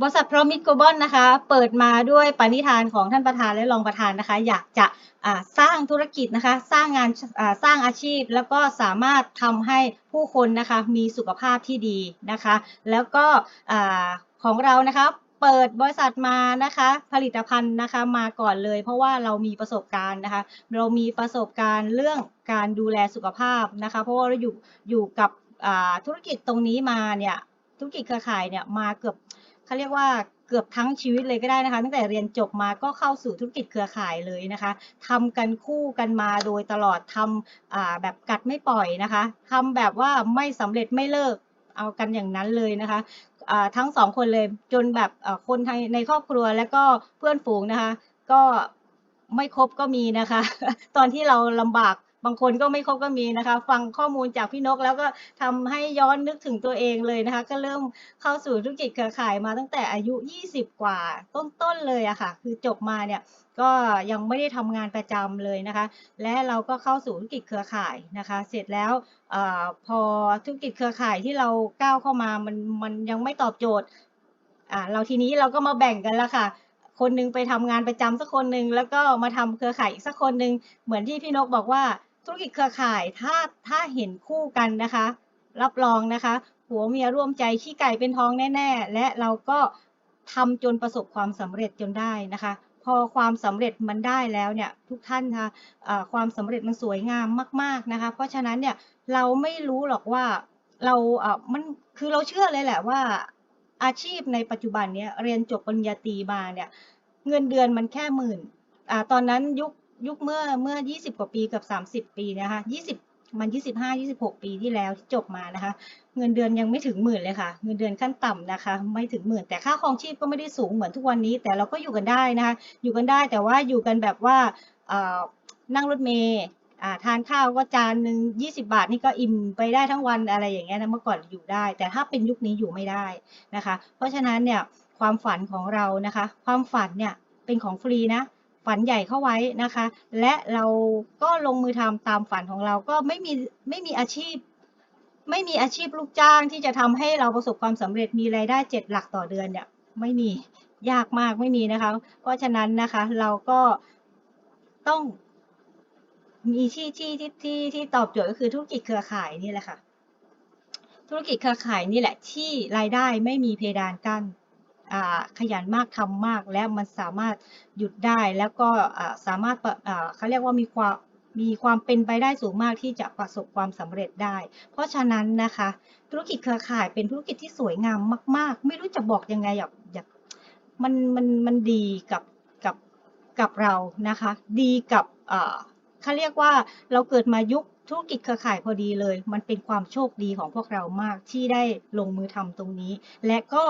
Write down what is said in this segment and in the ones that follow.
บริษัทพรอมิตโกลบอลนะคะ เปิดมาด้วยปณิธานของท่านประธานและรองประธานนะคะ อยากจะสร้างธุรกิจนะคะ สร้างงานสร้างอาชีพ แล้วก็สามารถทำให้ผู้คนนะคะมีสุขภาพที่ดีนะคะ แล้วก็ของเรานะคะเปิดบริษัทมานะคะผลิตภัณฑ์นะคะมาก่อนเลย เพราะว่าเรามีประสบการณ์นะคะ เรามีประสบการณ์เรื่องการดูแลสุขภาพนะคะ เพราะว่าเราอยู่อยู่กับธุรกิจตรงนี้มาเนี่ยธุรกิจเครือข่ายเนี่ยมาเกือบ เขาเรียกว่าเกือบทั้งชีวิตเลยก็ได้นะคะ ตั้งแต่เรียนจบมาก็เข้าสู่ธุรกิจเครือข่ายเลยนะคะทำกันคู่กันมาโดยตลอดทำแบบกัดไม่ปล่อยนะคะทำแบบว่าไม่สำเร็จไม่เลิกเอากันอย่างนั้นเลยนะคะทั้งสองคนเลยจนแบบคนในในครอบครัวและก็เพื่อนฝูงนะคะ ก็ไม่ครบก็มีนะคะ ตอนที่เราลำบาก บางคนก็ไม่ครบก็มีนะคะ ฟังข้อมูลจากพี่นกแล้วก็ทำให้ย้อนนึกถึงตัวเองเลยนะคะ ก็เริ่มเข้าสู่ธุรกิจเครือข่ายมาตั้งแต่อายุ 20 กว่าต้นๆเลยอะค่ะ คือจบมาเนี่ยก็ยังไม่ได้ทำงานประจำเลยนะคะ และเราก็เข้าสู่ธุรกิจเครือข่ายนะคะ เสร็จแล้วอพอธุรกิจเครือข่ายที่เราก้าวเข้ามามันมันยังไม่ตอบโจทย์เราทีนี้เราก็มาแบ่งกันแล้วค่ะ คนหนึงไปทำงานประจำสักคนหนึ่งแล้วก็มาทำเครือข่ายอีกสักคนหนึ่งเหมือนที่พี่นกบอกว่า ธุรกิจเครือข่ายถ้าถ้าเห็นคู่กันนะคะ รับรองนะคะผัวเมียร่วมใจขี้ไก่เป็นท้องแน่ ๆ และเราก็ทำจนประสบความสำเร็จจนได้นะคะ พอความสำเร็จมันได้แล้วเนี่ยทุกท่านคะอ่าความสำเร็จมันสวยงามมาก ๆนะคะ เพราะฉะนั้นเนี่ยเราไม่รู้หรอกว่าเราอ่ามันคือเราเชื่อเลยแหละว่าอาชีพในปัจจุบันเนี้ยเรียนจบปริญญาตรีมาเนี่ยเงินเดือนมันแค่หมื่นอ่าตอนนั้นยุค ยุคเมื่อเมื่อ 20 กว่าปีกับ 30 ปีนะคะ 20 มัน 25 26 ปีที่แล้วที่จบมานะคะ เงินเดือนยังไม่ถึงหมื่นเลยค่ะ เงินเดือนขั้นต่ำนะคะ ไม่ถึงหมื่น แต่ค่าครองชีพก็ไม่ได้สูงเหมือนทุกวันนี้ แต่เราก็อยู่กันได้นะคะ อยู่กันได้แต่ว่าอยู่กันแบบว่านั่งรถเมล์ทานข้าวก็จานหนึ่ง20 บาทนี่ก็อิ่มไปได้ทั้งวันอะไรอย่างเงี้ยนะเมื่อก่อนอยู่ได้ แต่ถ้าเป็นยุคนี้อยู่ไม่ได้นะคะ เพราะฉะนั้นเนี่ยความฝันของเรานะคะ ความฝันเนี่ยเป็นของฟรีนะ ฝันใหญ่เข้าไว้นะคะ และเราก็ลงมือทำตามฝันของเราก็ไม่มีไม่มีอาชีพ ไม่มีอาชีพลูกจ้างที่จะทำให้เราประสบความสำเร็จมีรายได้เจ็ดหลักต่อเดือนเนี่ยไม่มียากมากไม่มีนะคะ เพราะฉะนั้นนะคะเราก็ต้องมีที่ที่ที่ที่ที่ตอบโจทย์ก็คือธุรกิจเครือข่ายนี่แหละค่ะ ธุรกิจเครือข่ายนี่แหละที่รายได้ไม่มีเพดานกั้น ขยันมากทำมากและมันสามารถหยุดได้แล้วก็สามารถเขาเรียกว่ามีความมีความเป็นไปได้สูงมากที่จะประสบความสำเร็จได้ เพราะฉะนั้นนะคะ ธุรกิจเครือข่ายเป็นธุรกิจที่สวยงามมาก ๆ ไม่รู้จะบอกยังไงอยากอยากมันมันมันดีกับกับกับเรานะคะ ดีกับเขาเรียกว่าเราเกิดมายุคธุรกิจเครือข่ายพอดีเลย มันเป็นความโชคดีของพวกเรามากที่ได้ลงมือทำตรงนี้ และก็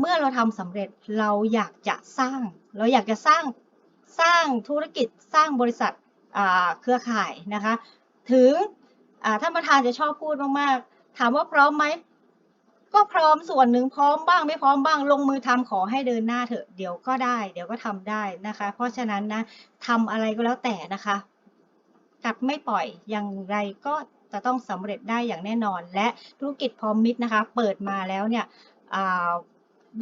เมื่อเราทำสำเร็จเราอยากจะสร้าง เราอยากจะสร้างสร้างธุรกิจสร้างบริษัทเครือข่ายนะคะ ถึงท่านประธานจะชอบพูดมากๆ ถามว่าพร้อมไหมก็พร้อมส่วนหนึ่งพร้อมบ้างไม่พร้อมบ้างลงมือทำขอให้เดินหน้าเถอะเดี๋ยวก็ได้ เดี๋ยวก็ทำได้นะคะ เพราะฉะนั้นนะทำอะไรก็แล้วแต่นะคะกัดไม่ปล่อยอย่างไรก็จะต้องสำเร็จได้อย่างแน่นอน และธุรกิจพร้อมมิตรนะคะ เปิดมาแล้วเนี่ย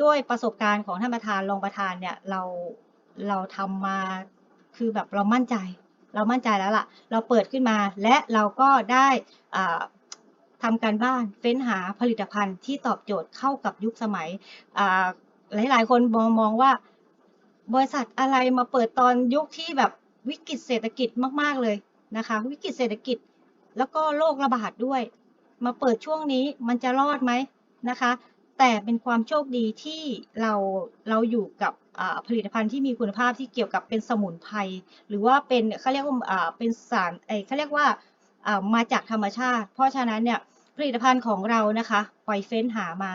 ด้วยประสบการณ์ของท่านประธานรองประธานเนี่ยเราเราทำมาคือแบบเรามั่นใจ เรามั่นใจแล้วล่ะ เราเปิดขึ้นมาและเราก็ได้อ่าทำการบ้านเฟ้นหาผลิตภัณฑ์ที่ตอบโจทย์เข้ากับยุคสมัยอ่าหลาย ๆ คนมองมองว่า บริษัทอะไรมาเปิดตอนยุคที่แบบวิกฤตเศรษฐกิจมาก ๆ เลยนะคะ วิกฤตเศรษฐกิจแล้วก็โรคระบาดด้วย มาเปิดช่วงนี้มันจะรอดไหมนะคะ แต่เป็นความโชคดีที่เราเราอยู่กับผลิตภัณฑ์ที่มีคุณภาพที่เกี่ยวกับเป็นสมุนไพรหรือว่าเป็นเขาเรียกว่าเป็นสารเขาเรียกว่ามาจากธรรมชาติ เพราะฉะนั้นเนี่ยผลิตภัณฑ์ของเรานะคะปล่อยเฟ้นหามา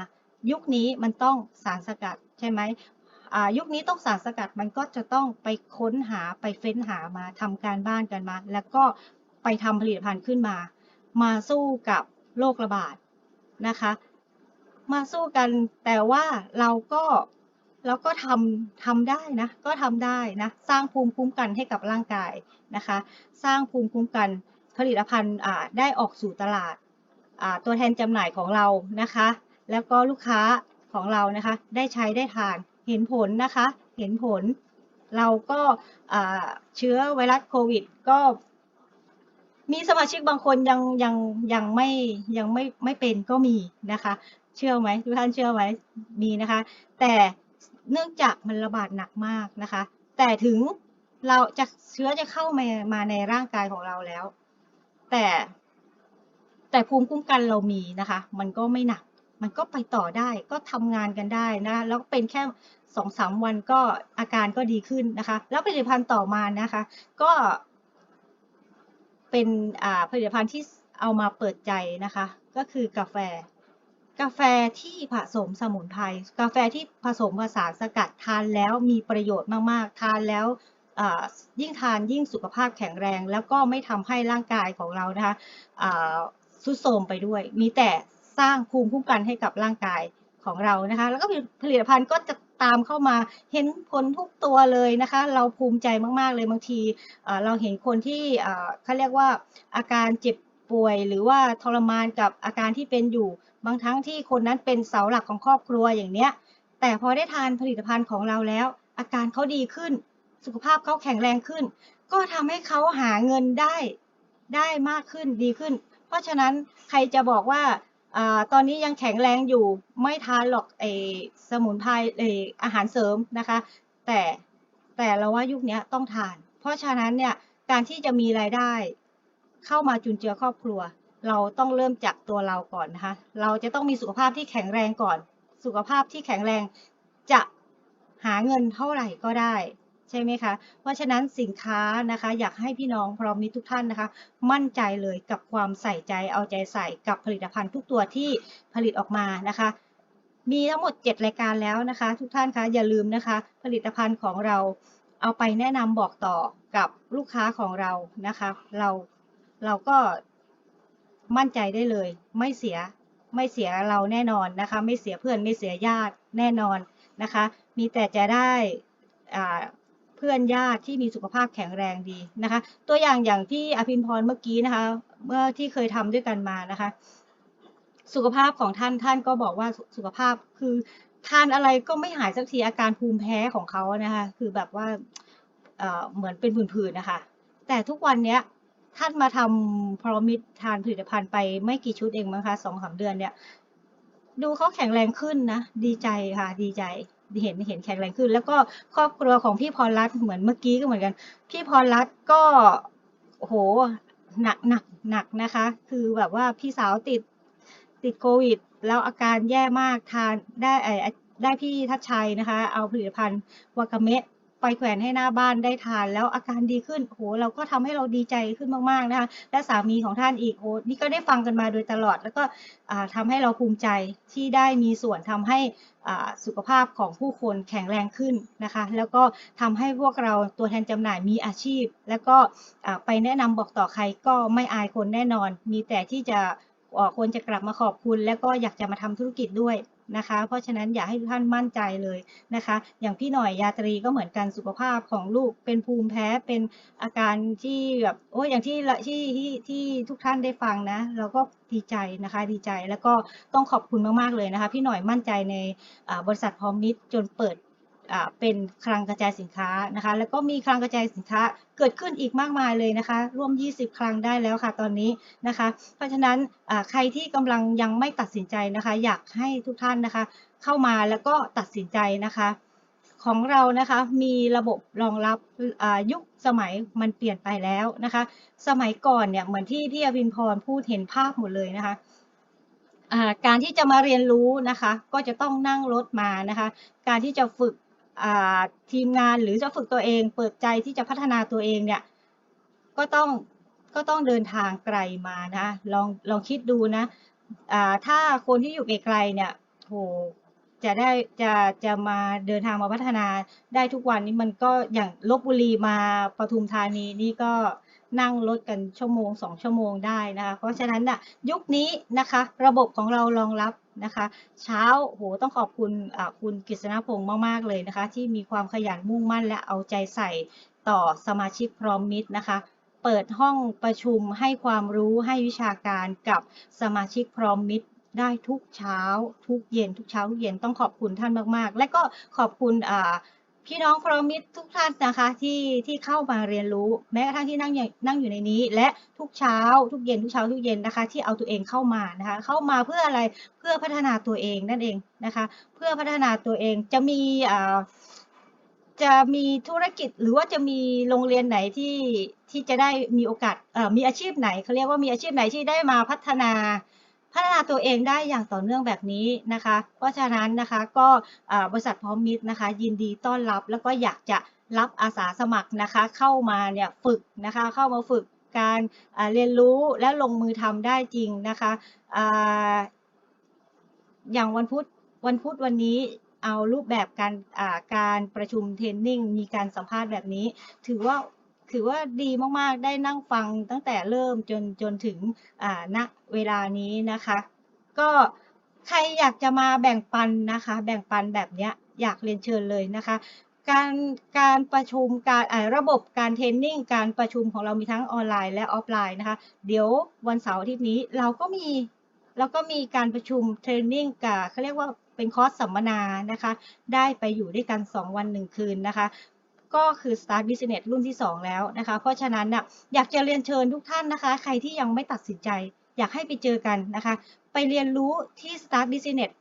ยุคนี้มันต้องสารสกัดใช่ไหมยุคนี้ต้องสารสกัดมันก็จะต้องไปค้นหาไปเฟ้นหามาทำการบ้านกันมา แล้วก็ไปทำผลิตภัณฑ์ขึ้นมา มาสู้กับโรคระบาดนะคะ มาสู้กัน แต่ว่าเราก็เราก็ทำทำได้นะ ก็ทำได้นะ สร้างภูมิคุ้มกันให้กับร่างกายนะคะ สร้างภูมิคุ้มกันผลิตภัณฑ์อ่าได้ออกสู่ตลาดอ่าตัวแทนจำหน่ายของเรานะคะ แล้วก็ลูกค้าของเรานะคะ ได้ใช้ได้ทาน เห็นผลนะคะ เห็นผล เราก็อ่าเชื้อไวรัสโควิด ก็ มีสมาชิกบางคนยังยังยังไม่ยังไม่ไม่เป็นก็มีนะคะ เชื่อไหมทุกท่านเชื่อไหมมีนะคะ แต่เนื่องจากมันระบาดหนักมากนะคะ แต่ถึงเราจะเชื้อจะเข้ามามาในร่างกายของเราแล้ว แต่แต่ภูมิคุ้มกันเรามีนะคะ มันก็ไม่หนัก มันก็ไปต่อได้ก็ทำงานกันได้นะแล้วเป็นแค่สองสามวันก็อาการก็ดีขึ้นนะคะ แล้วผลิตภัณฑ์ต่อมานะคะ ก็ เป็นผลิตภัณฑ์ที่เอามาเปิดใจนะคะ ก็คือกาแฟ กาแฟที่ผสมสมุนไพรกาแฟที่ผสมผสานสกัดทานแล้วมีประโยชน์มากๆ ทานแล้วยิ่งทานยิ่งสุขภาพแข็งแรง แล้วก็ไม่ทำให้ร่างกายของเรานะคะอ่าทรุดโทมไปด้วย มีแต่สร้างภูมิคุ้มกันให้กับร่างกายของเรานะคะ แล้วก็ผลิตภัณฑ์ก็จะ ตามเข้ามาเห็นผลทุกตัวเลยนะคะ เราภูมิใจมากๆเลยบางทีเราเห็นคนที่เขาเรียกว่าอาการเจ็บป่วยหรือว่าทรมานกับอาการที่เป็นอยู่ บางทั้งที่คนนั้นเป็นเสาหลักของครอบครัวอย่างเนี้ย แต่พอได้ทานผลิตภัณฑ์ของเราแล้ว อาการเขาดีขึ้น สุขภาพเขาแข็งแรงขึ้น ก็ทำให้เขาหาเงินได้ได้มากขึ้นดีขึ้น เพราะฉะนั้นใครจะบอกว่า อตอนนี้ยังแข็งแรงอยู่ไม่ทานหรอกไอสมุนไพรไออาหารเสริมนะคะ แต่แต่เราว่ายุคนี้ต้องทาน เพราะฉะนั้นเนี่ยการที่จะมีรายได้ เข้ามาจุนเจือครอบครัว เราต้องเริ่มจากตัวเราก่อนนะคะเราจะต้องมีสุขภาพที่แข็งแรงก่อน สุขภาพที่แข็งแรงจะหาเงินเท่าไหร่ก็ได้ ใช่ไหมคะ เพราะฉะนั้นสินค้านะคะอยากให้พี่น้องพร้อมมิตรทุกท่านนะคะ มั่นใจเลยกับความใส่ใจเอาใจใส่กับผลิตภัณฑ์ทุกตัวที่ผลิตออกมานะคะ มีทั้งหมด 7 รายการแล้วนะคะ ทุกท่านคะอย่าลืมนะคะ ผลิตภัณฑ์ของเราเอาไปแนะนำบอกต่อกับลูกค้าของเรานะคะ เราเราก็มั่นใจได้เลย ไม่เสียไม่เสียเราแน่นอนนะคะ ไม่เสียเพื่อนไม่เสียญาติแน่นอนนะคะ มีแต่จะได้อ่า เพื่อนญาติที่มีสุขภาพแข็งแรงดีนะคะ ตัวอย่างอย่างที่อภินพรเมื่อกี้นะคะ เมื่อที่เคยทำด้วยกันมานะคะ สุขภาพของท่านท่านก็บอกว่าสุขภาพคือทานอะไรก็ไม่หายสักทีอาการภูมิแพ้ของเขานะคะ คือแบบว่าเอ่อเหมือนเป็นผื่นๆนะคะ แต่ทุกวันเนี้ยท่านมาทำพรมิตทานผลิตภัณฑ์ไปไม่กี่ชุดเองมั้งคะสองสามเดือนเนี่ย ดูเขาแข็งแรงขึ้นนะ ดีใจค่ะ ดีใจ เห็นเห็นแข็งแรงขึ้น แล้วก็ครอบครัวของพี่พรรัตน์เหมือนเมื่อกี้ก็เหมือนกัน พี่พรรัตน์ก็โหหนักหนักหนักนะคะ คือแบบว่าพี่สาวติดติดโควิด แล้วอาการแย่มากทานได้ไอได้พี่ทัชชัยนะคะ เอาผลิตภัณฑ์วากาเมะ ไปแขวนให้หน้าบ้านได้ทาน แล้วอาการดีขึ้นโหเราก็ทำให้เราดีใจขึ้นมากๆนะคะและสามีของท่านอีกโหนี่ก็ได้ฟังกันมาโดยตลอด แล้วก็ทำให้เราภูมิใจที่ได้มีส่วนทำให้สุขภาพของผู้คนแข็งแรงขึ้นนะคะ แล้วก็ทำให้พวกเราตัวแทนจำหน่ายมีอาชีพ แล้วก็ไปแนะนำบอกต่อใครก็ไม่อายคนแน่นอน มีแต่ที่จะควรจะกลับมาขอบคุณ แล้วก็อยากจะมาทำธุรกิจด้วย นะคะ เพราะฉะนั้นอยากให้ทุกท่านมั่นใจเลยนะคะ อย่างพี่หน่อยยาตรีก็เหมือนกันสุขภาพของลูกเป็นภูมิแพ้เป็นอาการที่แบบโอ้ยอย่างที่ที่ที่ที่ทุกท่านได้ฟังนะเราก็ดีใจนะคะดีใจแล้วก็ต้องขอบคุณมากๆเลยนะคะ พี่หน่อยมั่นใจในบริษัทพร้อมมิตรจนเปิด เป็นคลังกระจายสินค้านะคะ แล้วก็มีคลังกระจายสินค้าเกิดขึ้นอีกมากมายเลยนะคะ ร่วม 20 คลังได้แล้วค่ะตอนนี้นะคะ เพราะฉะนั้นใครที่กำลังยังไม่ตัดสินใจนะคะ อยากให้ทุกท่านนะคะ เข้ามาแล้วก็ตัดสินใจนะคะ ของเรานะคะมีระบบรองรับยุคสมัยมันเปลี่ยนไปแล้วนะคะ สมัยก่อนเนี่ยเหมือนที่พี่อภินพรพูดเห็นภาพหมดเลยนะคะการที่จะมาเรียนรู้นะคะ ก็จะต้องนั่งรถมานะคะ การที่จะฝึก ทีมงานหรือจะฝึกตัวเอง เปิดใจที่จะพัฒนาตัวเองเนี่ยก็ต้องก็ต้องเดินทางไกลมานะลองลองคิดดูนะถ้าคนที่อยู่ไกลเนี่ยโหจะได้จะจะมาเดินทางมาพัฒนาได้ทุกวันนี้มันก็อย่างลบบุรีมาปทุมธานีนี่ก็ นั่งรถกันชั่วโมงสองชั่วโมงได้นะคะ เพราะฉะนั้นน่ะยุคนี้นะคะระบบของเรารองรับนะคะเช้าโหต้องขอบคุณคุณกฤษณพงศ์มาก ๆ เลยนะคะ ที่มีความขยันมุ่งมั่นและเอาใจใส่ต่อสมาชิกพร้อมมิตรนะคะ เปิดห้องประชุมให้ความรู้ให้วิชาการกับสมาชิกพร้อมมิตรได้ทุกเช้า ทุกเย็น ทุกเช้าทุกเย็นต้องขอบคุณท่านมาก ๆ และก็ขอบคุณอ่า พี่น้องพรหมิตรทุกท่านนะคะที่ที่เข้ามาเรียนรู้แม้กระทั่งที่นั่งอยู่นั่งอยู่ในนี้ และทุกเช้า ทุกเย็นทุกเช้าทุกเย็นนะคะ ที่เอาตัวเองเข้ามานะคะ เข้ามาเพื่ออะไรเพื่อพัฒนาตัวเองนั่นเองนะคะ เพื่อพัฒนาตัวเองจะมีอ่าจะมีธุรกิจหรือว่าจะมีโรงเรียนไหนที่ที่จะได้มีโอกาสอ่อมีอาชีพไหนเขาเรียกว่ามีอาชีพไหนที่ได้มาพัฒนา พัฒนาตัวเองได้อย่างต่อเนื่องแบบนี้นะคะ เพราะฉะนั้นนะคะก็บริษัทพร้อมมิตรนะคะ ยินดีต้อนรับแล้วก็อยากจะรับอาสาสมัครนะคะ เข้ามาเนี่ยฝึกนะคะเข้ามาฝึกการเรียนรู้และลงมือทำได้จริงนะคะออย่างวันพุธวันพุธวันนี้เอารูปแบบการการประชุมเทรนนิ่งมีการสัมภาษณ์แบบนี้ ถือว่า ถือว่าดีมากๆ ได้นั่งฟังตั้งแต่เริ่มจนจนถึงอ่าณเวลานี้นะคะ ก็ใครอยากจะมาแบ่งปันนะคะ แบ่งปันแบบเนี้ยอยากเรียนเชิญเลยนะคะ การการประชุมการระบบการเทรนนิ่งการประชุมของเรามีทั้งออนไลน์และออฟไลน์นะคะ เดี๋ยววันเสาร์อาทิตย์นี้เราก็มีแล้วก็มีการประชุมเทรนนิ่งกับเขาเรียกว่าเป็นคอร์สสัมมนานะคะ ได้ไปอยู่ด้วยกัน 2 วัน 1 คืนนะคะ ก็คือ Start Business รุ่นที่ 2 แล้วนะคะ เพราะฉะนั้นน่ะอยากจะเรียนเชิญทุกท่านนะคะ ใครที่ยังไม่ตัดสินใจ อยากให้ไปเจอกันนะคะ ไปเรียนรู้ที่ Start Business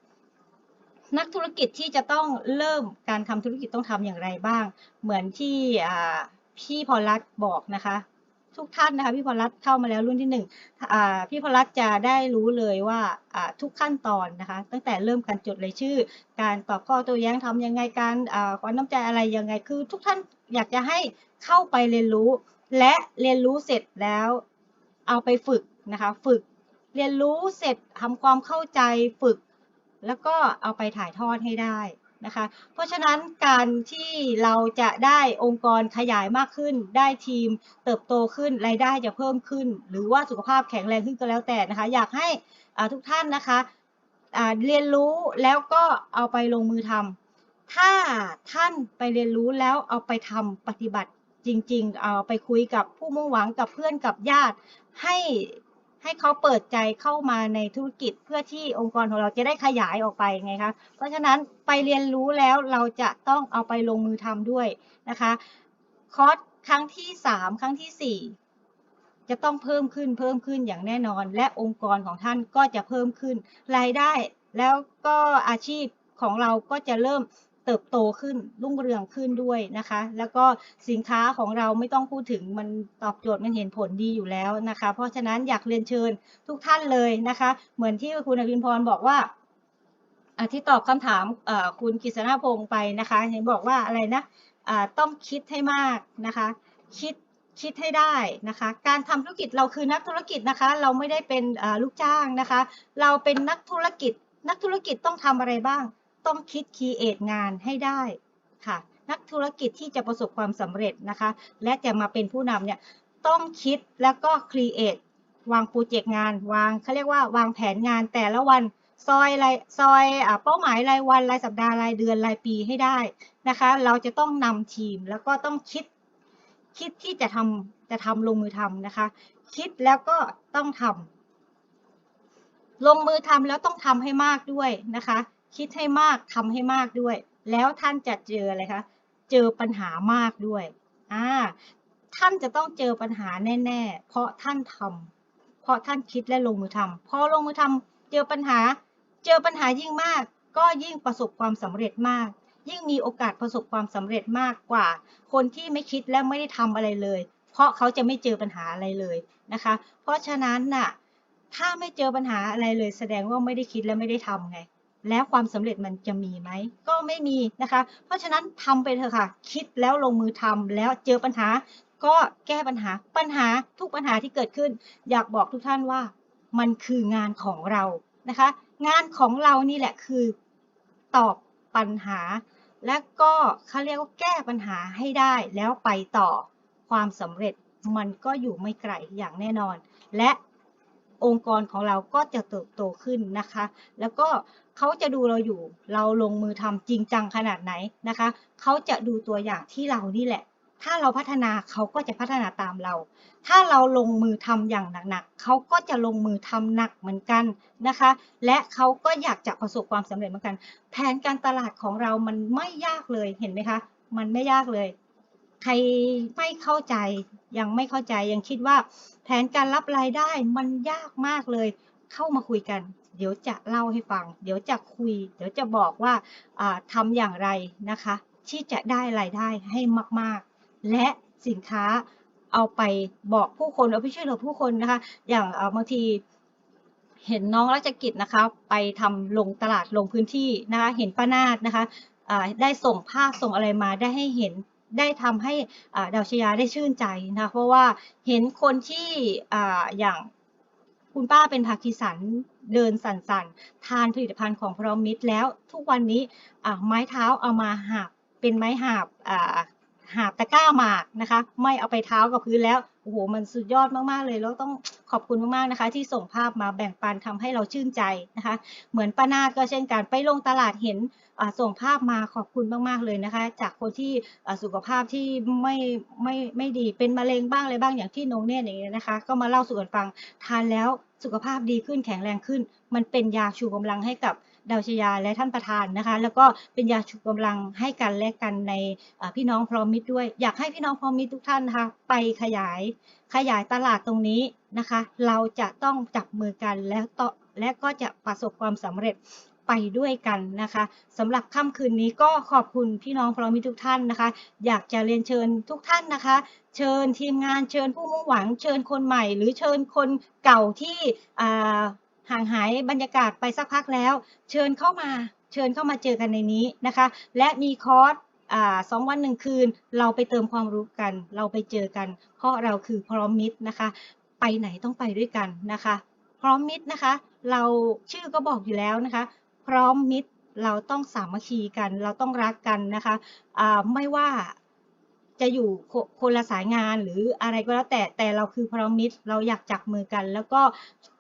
นักธุรกิจที่จะต้องเริ่มการทำธุรกิจต้องทำอย่างไรบ้าง เหมือนที่พี่พอลัตน์บอกนะคะ ทุกท่านนะคะพี่พอลัตน์เข้ามาแล้วรุ่นที่หนึ่งพี่พอลัตน์จะได้รู้เลยว่าทุกขั้นตอนนะคะ ตั้งแต่เริ่มการจดรายชื่อ การตอบข้อโต้แย้งทำยังไงการความน้ำใจอะไรยังไงคือ ทุกท่านอยากจะให้เข้าไปเรียนรู้ และเรียนรู้เสร็จแล้วเอาไปฝึกนะคะฝึกเรียนรู้เสร็จทำความเข้าใจฝึก แล้วก็เอาไปถ่ายทอดให้ได้ นะคะ เพราะฉะนั้นการที่เราจะได้องค์กรขยายมากขึ้น ได้ทีมเติบโตขึ้นรายได้จะเพิ่มขึ้น หรือว่าสุขภาพแข็งแรงขึ้นก็แล้วแต่นะคะ อยากให้ทุกท่านนะคะเรียนรู้แล้วก็เอาไปลงมือทำถ้าท่านไปเรียนรู้แล้วเอาไปทำปฏิบัติจริง ๆ เอาไปคุยกับผู้มุ่งหวังกับเพื่อนกับญาติให้ ให้เขาเปิดใจเข้ามาในธุรกิจเพื่อที่องค์กรของเราจะได้ขยายออกไปไงคะ เพราะฉะนั้นไปเรียนรู้แล้วเราจะต้องเอาไปลงมือทำด้วยนะคะคอร์สครั้งที่ 3 ครั้งทีสี่ 4 จะต้องเพิ่มขึ้นเพิ่มขึ้นอย่างแน่นอน และองค์กรของท่านก็จะเพิ่มขึ้น รายได้แล้วก็อาชีพของเราก็จะเริ่ม เติบโตขึ้นรุ่งเรืองขึ้นด้วยนะคะ แล้วก็สินค้าของเราไม่ต้องพูดถึงมันตอบโจทย์มันเห็นผลดีอยู่แล้วนะคะ เพราะฉะนั้นอยากเรียนเชิญทุกท่านเลยนะคะ เหมือนที่คุณอภินพรบอกว่าที่ตอบคำถามคุณกฤษณพงศ์ไปนะคะเห็นบอกว่าอะไรนะต้องคิดให้มากนะคะ คิดคิดให้ได้นะคะ การทำธุรกิจเราคือนักธุรกิจนะคะ เราไม่ได้เป็นลูกจ้างนะคะ เราเป็นนักธุรกิจ นักธุรกิจต้องทำอะไรบ้าง ต้องคิดคีเอทงานให้ได้ค่ะ นักธุรกิจที่จะประสบความสำเร็จนะคะ และจะมาเป็นผู้นำเนี่ยต้องคิดแล้วก็ครีเอทวางโปรเจกต์งาน วางเขาเรียกว่าวางแผนงานแต่ละวันซอยรายซอยอเป้าหมายรายวันรายสัปดาห์รายเดือนรายปีให้ได้นะคะ เราจะต้องนำทีมแล้วก็ต้องคิดคิดที่จะทำจะทำลงมือทำนะคะ คิดแล้วก็ต้องทำลงมือทำแล้วต้องทำให้มากด้วยนะคะ คิดให้มากทำให้มากด้วย แล้วท่านจะเจออะไรคะเจอปัญหามากด้วยอ่าท่านจะต้องเจอปัญหาแน่ ๆ เพราะท่านทำเพราะท่านคิดและลงมือทำพอลงมือทำเจอปัญหา เจอปัญหายิ่งมาก ก็ยิ่งประสบความสำเร็จมาก ยิ่งมีโอกาสประสบความสำเร็จมากกว่า คนที่ไม่คิดและไม่ได้ทำอะไรเลย เพราะเขาจะไม่เจอปัญหาอะไรเลยนะคะ เพราะฉะนั้นน่ะถ้าไม่เจอปัญหาอะไรเลย แสดงว่าไม่ได้คิดและไม่ได้ทำไง แล้วความสำเร็จมันจะมีไหม ก็ไม่มีนะคะ เพราะฉะนั้นทำไปเถอะค่ะ คิดแล้วลงมือทำแล้วเจอปัญหา ก็แก้ปัญหาปัญหาทุกปัญหาที่เกิดขึ้น อยากบอกทุกท่านว่า มันคืองานของเรานะคะ งานของเรานี่แหละคือตอบปัญหา และก็เขาเรียกว่าแก้ปัญหาให้ได้แล้วไปต่อความสำเร็จมันก็อยู่ไม่ไกลอย่างแน่นอน และองค์กรของเราก็จะเติบโตขึ้นนะคะ แล้วก็ เขาจะดูเราอยู่ เราลงมือทำจริงจังขนาดไหนนะคะ เขาจะดูตัวอย่างที่เรานี่แหละ ถ้าเราพัฒนาเขาก็จะพัฒนาตามเรา ถ้าเราลงมือทำอย่างหนักๆเขาก็จะลงมือทำหนักเหมือนกันนะคะ และเขาก็อยากจะประสบความสำเร็จเหมือนกัน แผนการตลาดของเรามันไม่ยากเลยเห็นไหมคะ มันไม่ยากเลย ใครไม่เข้าใจยังไม่เข้าใจยังคิดว่า แผนการรับรายได้มันยากมากเลย เข้ามาคุยกัน เดี๋ยวจะเล่าให้ฟัง เดี๋ยวจะคุย เดี๋ยวจะบอกว่าอ่าทำอย่างไรนะคะ ที่จะได้รายได้ให้มาก ๆ และสินค้าเอาไปบอกผู้คนเอาไปช่วยเหลือผู้คนนะคะ อย่างบางทีเห็นน้องราชกิจนะคะไปทำลงตลาดลงพื้นที่นะคะเห็นป้านาดนะคะได้ส่งภาพส่งอะไรมาได้ให้เห็นได้ทำให้ดาวชยาได้ชื่นใจนะคะเพราะว่าเห็นคนที่ออย่าง คุณป้าเป็นพาคีสันเดินสั่นๆ ทานผลิตภัณฑ์ของพรอมิตรแล้วทุกวันนี้อ่าไม้เท้าเอามาหาบเป็นไม้หาบอ่าหาบตะกร้าหมากนะคะ ไม่เอาไปเท้ากับพื้นแล้ว อ้โหมันสุดยอดมากๆเลยแล้วต้องขอบคุณมากๆนะคะ ที่ส่งภาพมาแบ่งปันทำให้เราชื่นใจนะคะ เหมือนป้านาดก็เช่นกันไปลงตลาดเห็นส่งภาพมาขอบคุณมากๆเลยนะคะ จากคนที่สุขภาพที่ไม่ไม่ไม่ดีเป็นมะเร็งบ้างอะไรบ้างอย่างที่น้องเนี่ยอย่างเงี้ยนะคะ ก็มาเล่าสู่กันฟังทานแล้วสุขภาพดีขึ้นแข็งแรงขึ้น มันเป็นยาชูกำลังให้กับ ดาวชยาและท่านประธานนะคะ แล้วก็เป็นยาชูกำลังให้กันและกันในพี่น้องพร้อมมิตรด้วย อยากให้พี่น้องพร้อมมิตรทุกท่านนะคะไปขยายขยายตลาดตรงนี้นะคะ เราจะต้องจับมือกันแล้วต่อและก็จะประสบความสำเร็จไปด้วยกันนะคะสำหรับค่ำคืนนี้ก็ขอบคุณพี่น้องพร้อมมิตรทุกท่านนะคะ อยากจะเรียนเชิญทุกท่านนะคะ เชิญทีมงานเชิญผู้มุ่งหวัง เชิญคนใหม่ หรือเชิญคนเก่าที่ ห่างหายบรรยากาศไปสักพักแล้ว เชิญเข้ามาเชิญเข้ามาเจอกันในนี้นะคะ และมีคอร์สสองวันหนึ่งคืน เราไปเติมความรู้กัน เราไปเจอกัน เพราะเราคือพร้อมมิตรนะคะ ไปไหนต้องไปด้วยกันนะคะ พร้อมมิตรนะคะ เราชื่อก็บอกอยู่แล้วนะคะ พร้อมมิตรเราต้องสามัคคีกัน เราต้องรักกันนะคะไม่ว่าจะอยู่คคนละสายงานหรืออะไรก็แล้วแต่แต่เราคือพร้อมมิตรเราอยากจับมือกัน แล้วก็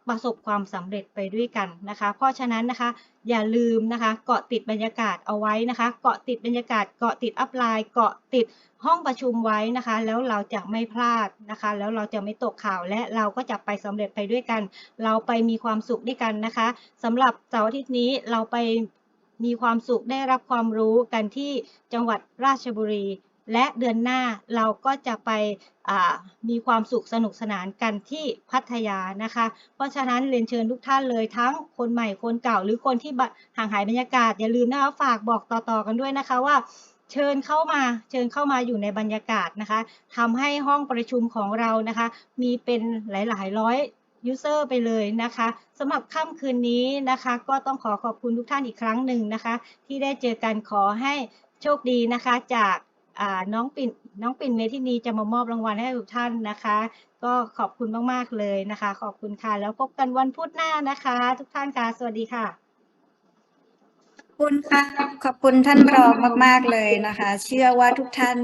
ประสบความสำเร็จไปด้วยกันนะคะ เพราะฉะนั้นนะคะอย่าลืมนะคะเกาะติดบรรยากาศเอาไว้นะคะ เกาะติดบรรยากาศเกาะติดอัพไลน์เกาะติดห้องประชุมไว้นะคะ แล้วเราจะไม่พลาดนะคะ แล้วเราจะไม่ตกข่าวและเราก็จะไปสำเร็จไปด้วยกัน เราไปมีความสุขด้วยกันนะคะสำหรับเสาร์อาทิตย์นี้เราไปมีความสุขได้รับความรู้กันที่จังหวัดราชบุรี และเดือนหน้าเราก็จะไปมีความสุขสนุกสนานกันที่พัทยานะคะ เพราะฉะนั้นเรียนเชิญทุกท่านเลยทั้งคนใหม่คนเก่าหรือคนที่ห่างหายบรรยากาศอย่าลืมนะคะฝากบอกต่อๆกันด้วยนะคะว่าเชิญเข้ามาเชิญเข้ามาอยู่ในบรรยากาศนะคะทำให้ห้องประชุมของเรานะคะ มีเป็นหลาย ๆ ร้อยยูเซอร์ไปเลยนะคะสำหรับค่ำคืนนี้นะคะ ก็ต้องขอขอบคุณทุกท่านอีกครั้งหนึ่งนะคะ ที่ได้เจอกันขอให้โชคดีนะคะจาก น้องปิ่นน้องปิ่นเมทินีจะมามอบรางวัลให้ทุกท่านนะคะ ก็ขอบคุณมากๆเลยนะคะ ขอบคุณค่ะ แล้วพบกันวันพุธหน้านะคะ ทุกท่านค่ะ สวัสดีค่ะ ขอบคุณค่ะ ขอบคุณท่านรองมาก ๆ เลยนะคะ เชื่อว่าทุกท่าน